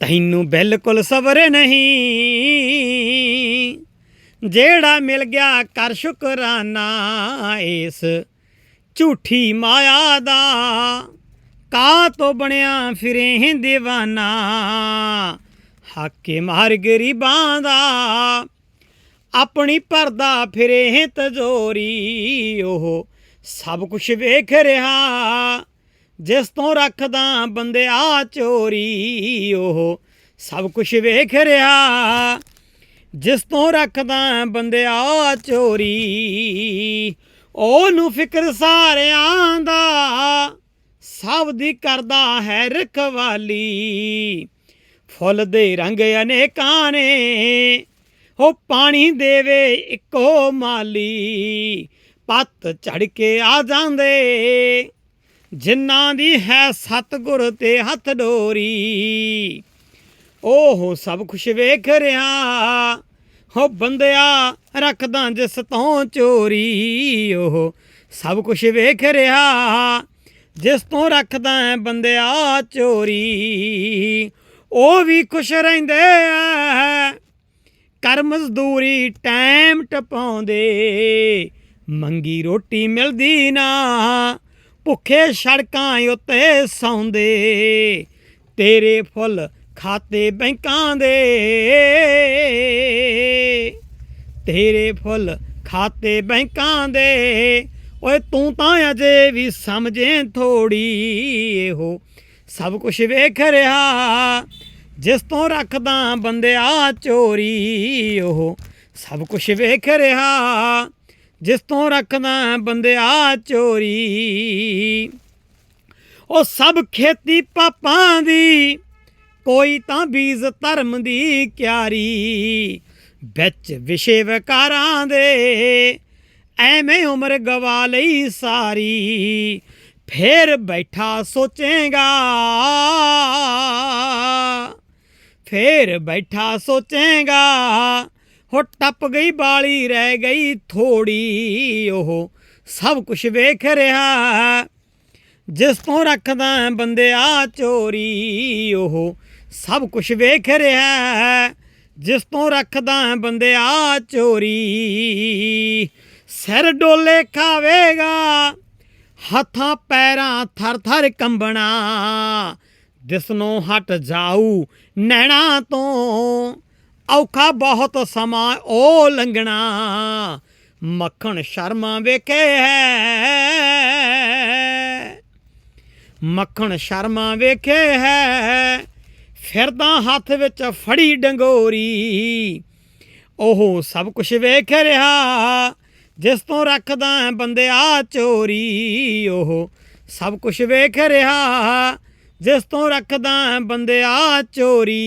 ਤੈਨੂੰ ਬਿਲਕੁਲ ਸਬਰ ਨਹੀਂ। ਜਿਹੜਾ ਮਿਲ ਗਿਆ ਕਰ ਸ਼ੁਕਰਾਨਾ ਇਸ ਝੂਠੀ ਮਾਇਆ ਦਾ। ਕਾ ਤੋਂ ਬਣਿਆ ਫਿਰੇ ਹੈ دیਵਾਨਾ। ਹਾਕੇ ਮਾਰ ਗਰੀਬਾਂ ਦਾ। ਆਪਣੀ ਪਰਦਾ ਫਿਰੇ ਤਜੋਰੀ। ਉਹ ਸਭ ਕੁਝ ਵੇਖ ਰਿਹਾ। ਜਿਸ ਤੋਂ ਰੱਖਦਾ ਬੰਦਿਆ ਚੋਰੀ, ਉਹ ਸਭ ਕੁਝ ਵੇਖ ਰਿਹਾ। ਜਿਸ ਤੋਂ ਰੱਖਦਾ ਬੰਦਿਆ ਚੋਰੀ, ਉਹਨੂੰ ਫਿਕਰ ਸਾਰਿਆਂ ਦਾ, ਸਭ ਦੀ ਕਰਦਾ ਹੈ ਰਖਵਾਲੀ। ਫੁੱਲ ਦੇ ਰੰਗ ਅਨੇਕਾਂ ਨੇ, ਉਹ ਪਾਣੀ ਦੇਵੇ ਇੱਕੋ ਮਾਲੀ। ਪੱਤ ਝੜ ਕੇ ਆ ਜਾਂਦੇ ਜਿਨ੍ਹਾਂ ਦੀ ਹੈ ਸਤਗੁਰ ਤੇ ਹੱਥ ਡੋਰੀ, ਉਹ ਸਭ ਕੁਛ ਵੇਖ ਰਿਹਾ ਹੋ ਬੰਦਿਆ ਰੱਖਦਾ ਜਿਸ ਤੋਂ ਚੋਰੀ, ਉਹ ਸਭ ਕੁਛ ਵੇਖ ਰਿਹਾ ਜਿਸ ਤੋਂ ਰੱਖਦਾ ਹੈ ਬੰਦਿਆ ਚੋਰੀ, ਉਹ ਵੀ ਖੁਸ਼ ਰਹਿੰਦੇ ਆ। ਕਰ ਮਜ਼ਦੂਰੀ ਟਾਈਮ ਟਪਾਉਂਦੇ, ਮੰਗੀ ਰੋਟੀ ਮਿਲਦੀ ਨਾ। ਭੁੱਖੇ ਸੜਕਾਂ ਉੱਤੇ ਸੌਂਦੇ, ਤੇਰੇ ਫੁੱਲ ਖਾਤੇ ਬੈਂਕਾਂ ਦੇ। ਤੇਰੇ ਫੁੱਲ ਖਾਤੇ ਬੈਂਕਾਂ ਦੇ। ਓਏ ਤੂੰ ਤਾਂ ਅਜੇ ਵੀ ਸਮਝੇ ਥੋੜੀ ਇਹੋ। ਸਭ ਕੁਝ ਵੇਖ ਰਿਹਾ, ਜਿਸ ਤੋਂ ਰੱਖਦਾ ਬੰਦਿਆ ਚੋਰੀ ਉਹ। ਸਭ ਕੁਝ ਵੇਖ ਰਿਹਾ ਜਿਸ ਤੋਂ ਰੱਖਦਾ ਬੰਦਿਆ ਚੋਰੀ। ਉਹ ਸਭ ਖੇਤੀ ਪਾਪਾਂ ਦੀ, ਕੋਈ ਤਾਂ ਬੀਜ ਧਰਮ ਦੀ ਕਿਆਰੀ। ਵਿੱਚ ਵਿਸ਼ੇ ਵਿਕਾਰਾਂ ਦੇ, ਐਵੇਂ ਉਮਰ ਗਵਾ ਲਈ ਸਾਰੀ। ਫੇਰ ਬੈਠਾ ਸੋਚੇਗਾ, ਫੇਰ ਬੈਠਾ ਸੋਚੇਗਾ ਹੋ ਟੱਪ ਗਈ ਬਾਲੀ, ਰਹਿ ਗਈ ਥੋੜੀ ਉਹ। ਸਭ ਕੁਝ ਵੇਖ ਰਿਹਾ, ਜਿਸ ਤੋਂ ਰੱਖਦਾ ਹੈ ਬੰਦਿਆ ਚੋਰੀ ਉਹ। ਸਭ ਕੁਝ ਵੇਖ ਰਿਹਾ, ਜਿਸ ਤੋਂ ਰੱਖਦਾ ਹੈ ਬੰਦਿਆ ਚੋਰੀ। ਸਿਰ ਡੋਲੇ ਖਾਵੇਗਾ, ਹੱਥਾਂ ਪੈਰਾਂ ਥਰ ਥਰ ਕੰਬਣਾ ਦਿਸਨੋਂ ਹਟ ਜਾਊ ਨੈਣਾ ਤੋਂ। ਔਖਾ ਬਹੁਤ ਸਮਾਂ ਉਹ ਲੰਘਣਾ। ਮੱਖਣ ਸ਼ਰਮਾ ਵੇਖੇ ਹੈ। ਮੱਖਣ ਸ਼ਰਮਾ ਵੇਖੇ ਹੈ। ਫਿਰਦਾ ਹੱਥ ਵਿੱਚ ਫੜੀ ਡੰਗੋਰੀ। ਉਹ ਸਭ ਕੁਝ ਵੇਖ ਰਿਹਾ, ਜਿਸ ਤੋਂ ਰੱਖਦਾ ਹੈ ਬੰਦਿਆ ਚੋਰੀ। ਉਹ ਸਭ ਕੁਝ ਵੇਖ ਰਿਹਾ ਜਿਸ ਤੋਂ ਰੱਖਦਾ ਹੈ ਬੰਦਿਆ ਚੋਰੀ।